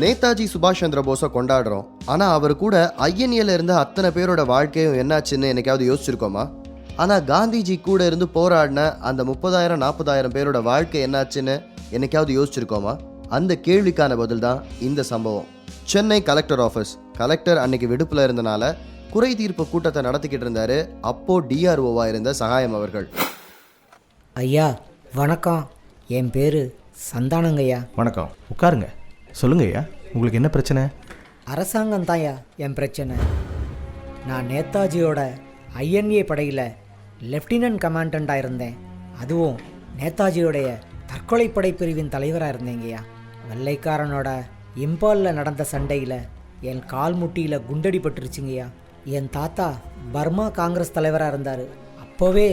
நேதாஜி சுபாஷ் சந்திர போஸை கொண்டாடுறோம். ஆனா அவர் கூட ஐஎன்ஏல இருந்த அத்தனை பேரோட வாழ்க்கையும் என்னாச்சுன்னு என்னைக்காவது யோசிச்சிருக்கோமா? ஆனா காந்திஜி கூட இருந்து போராடின அந்த முப்பதாயிரம் நாற்பதாயிரம் பேரோட வாழ்க்கை என்னாச்சுன்னு என்னைக்காவது யோசிச்சிருக்கோமா? அந்த கேள்விக்கான பதில் தான் இந்த சம்பவம். Chennai collector office. கலெக்டர் அன்னைக்கு விடுப்புல இருந்தனால குறை தீர்ப்பு கூட்டத்தை நடத்திக்கிட்டு இருந்தாரு அப்போ டிஆர்ஓவா இருந்த சகாயம் அவர்கள். ஐயா வணக்கம். என் பேர் சந்தானங்கய்யா. வணக்கம். உட்காருங்க. சொல்லுங்க ஐயா உங்களுக்கு என்ன பிரச்சனை? அரசாங்கம் தான்யா என் பிரச்சனை. நான் நேதாஜியோட ஐஎன்ஏ படையில் லெஃப்டினன்ட் கமாண்டண்ட்டாக இருந்தேன். அதுவும் நேதாஜியோடைய தற்கொலை படை பிரிவின் தலைவராக இருந்தேங்கய்யா. வெள்ளைக்காரனோட இம்பாலில் நடந்த சண்டையில் என் கால் முட்டியில் குண்டடிப்பட்டுருச்சிங்கய்யா என் தாத்தா பர்மா காங்கிரஸ் தலைவராக இருந்தார். அப்போவே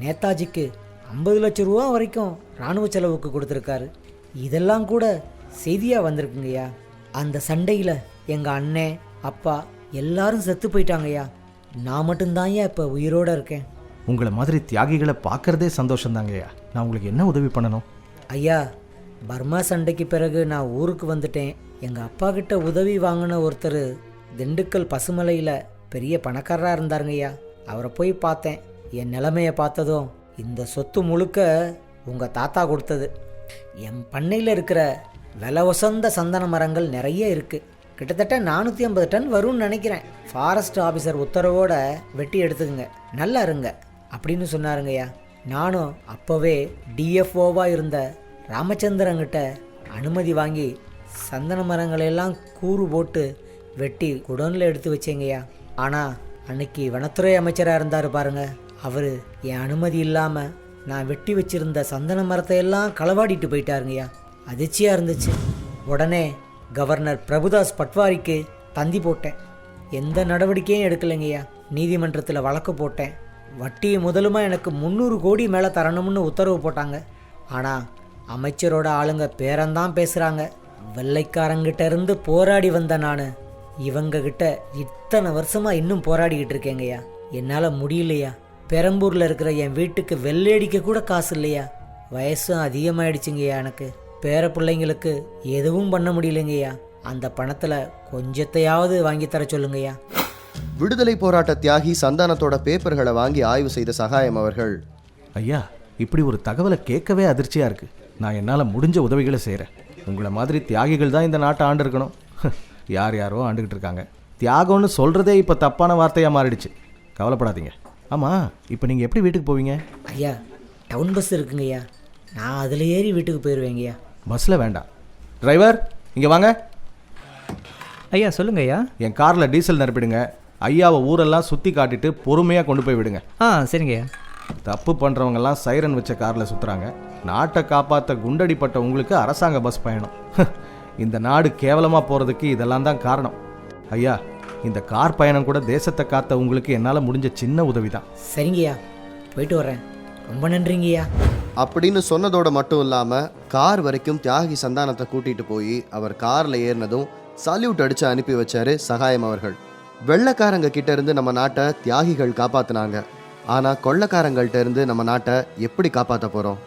நேதாஜிக்கு ஐம்பது லட்சம் ரூபா வரைக்கும் இராணுவ செலவுக்கு கொடுத்துருக்காரு. இதெல்லாம் கூட செய்தியாக வந்திருக்குங்கய்யா. அந்த சண்டையில் எங்கள் அண்ணன் அப்பா எல்லாரும் செத்து போயிட்டாங்கய்யா. நான் மட்டும்தான்யா இப்போ உயிரோடு இருக்கேன். உங்களை மாதிரி தியாகிகளை பார்க்கறதே சந்தோஷம்தாங்க ஐயா நான் உங்களுக்கு என்ன உதவி பண்ணணும்? ஐயா பர்மா சண்டைக்கு பிறகு நான் ஊருக்கு வந்துட்டேன். எங்கள் அப்பா கிட்ட உதவி வாங்கின ஒருத்தர் திண்டுக்கல் பசுமலையில் பெரிய பணக்காரராக இருந்தாருங்கய்யா. அவரை போய் பார்த்தேன். என் நிலைமையை பார்த்ததும் இந்த சொத்து முழுக்க உங்கள் தாத்தா கொடுத்தது. என் பண்ணையில் இருக்கிற விலை உசந்த சந்தன மரங்கள் நிறைய இருக்குது கிட்டத்தட்ட நானூற்றி ஐம்பது டன் வரும்னு நினைக்கிறேன். ஃபாரஸ்ட் ஆஃபீஸர் உத்தரவோட வெட்டி எடுத்துக்கங்க. நல்லா இருங்க. அப்படின்னு சொன்னாருங்கய்யா நானும் அப்போவே டிஎஃப்ஓவாக இருந்த ராமச்சந்திரங்கிட்ட அனுமதி வாங்கி சந்தன மரங்களெல்லாம் கூறு போட்டு வெட்டி குடோனில் எடுத்து வச்சேங்கய்யா ஆனால் அன்னைக்கு வனத்துறை அமைச்சராக இருந்தார் பாருங்க. அவர் என் அனுமதி இல்லாமல் நான் வெட்டி வச்சிருந்த சந்தன மரத்தை எல்லாம் களவாடிட்டு போயிட்டாருங்கய்யா அதிர்ச்சியாக இருந்துச்சு. உடனே கவர்னர் பிரபுதாஸ் பட்வாரிக்கு தந்தி போட்டேன். எந்த நடவடிக்கையும் எடுக்கலைங்கய்யா. நீதிமன்றத்தில் வழக்கு போட்டேன். வட்டி முதலுமா எனக்கு முந்நூறு கோடி மேலே தரணும்னு உத்தரவு போட்டாங்க. ஆனால் அமைச்சரோட ஆளுங்க பேரந்தான் பேசுகிறாங்க வெள்ளைக்காரங்கிட்ட இருந்து போராடி வந்த நான் இவங்க கிட்ட இத்தனை வருஷமாக இன்னும் போராடிக்கிட்டு இருக்கேங்கய்யா. என்னால் முடியலையா? பெரம்பூரில் இருக்கிற என் வீட்டுக்கு வெள்ளையடிக்க கூட காசு இல்லையா? வயசும் அதிகமாயிடுச்சுங்கய்யா எனக்கு. பேர பிள்ளைங்களுக்கு எதுவும் பண்ண முடியலைங்கய்யா. அந்த பணத்தில் கொஞ்சத்தையாவது வாங்கி தர சொல்லுங்கய்யா. விடுதலை போராட்ட தியாகி சந்தானத்தோட பேப்பர்களை வாங்கி ஆய்வு செய்த சகாயம் அவர்கள். ஐயா இப்படி ஒரு தகவலை கேட்கவே அதிர்ச்சியாக இருக்குது நான் என்னால் முடிஞ்ச உதவிகளை செய்கிறேன் உங்களை மாதிரி தியாகிகள் தான் இந்த நாட்டை ஆண்டு இருக்கணும் யார் யாரோ ஆண்டுகிட்டு இருக்காங்க. தியாகம்னு சொல்கிறதே இப்போ தப்பான வார்த்தையாக மாறிடுச்சு. கவலைப்படாதீங்க. ஆமாம் இப்போ நீங்கள் எப்படி வீட்டுக்கு போவீங்க? ஐயா டவுன் பஸ் இருக்குங்கய்யா. நான் அதில் ஏறி வீட்டுக்கு போயிடுவேங்கய்யா பஸ்ஸில் வேண்டாம். டிரைவர் இங்கே வாங்க. ஐயா சொல்லுங்க ஐயா. என் காரில் டீசல் நிரப்பிடுங்க. ஐயாவை ஊரெல்லாம் சுற்றி காட்டிட்டு பொறுமையாக கொண்டு போய் விடுங்க. ஆ சரிங்க ஐயா. தப்பு பண்ணுறவங்கெல்லாம் சைரன் வச்ச காரில் சுற்றுறாங்க நாட்டை காப்பாற்ற குண்டடிப்பட்ட உங்களுக்கு அரசாங்க பஸ் பயணம். இந்த நாடு கேவலமாக போகிறதுக்கு இதெல்லாம் தான் காரணம். ஐயா இந்த கார் பயணம் கூட தேசத்தை காத்த உங்களுக்கு என்னால் முடிஞ்ச சின்ன உதவி தான். சரிங்கய்யா போயிட்டு வரேன் ரொம்ப நன்றிங்கய்யா அப்படின்னு சொன்னதோட மட்டும் இல்லாம கார் வரைக்கும் தியாகி சந்தானத்தை கூட்டிட்டு போய் அவர் கார்ல ஏறினதும் சல்யூட் அடிச்சு அனுப்பி வச்சாரு சகாயம் அவர்கள். வெள்ளைக்காரங்க கிட்ட இருந்து நம்ம நாட்டை தியாகிகள் காப்பாத்தினாங்க. ஆனா கொள்ளக்காரங்கள்ட்ட இருந்து நம்ம நாட்டை எப்படி காப்பாற்ற போறோம்?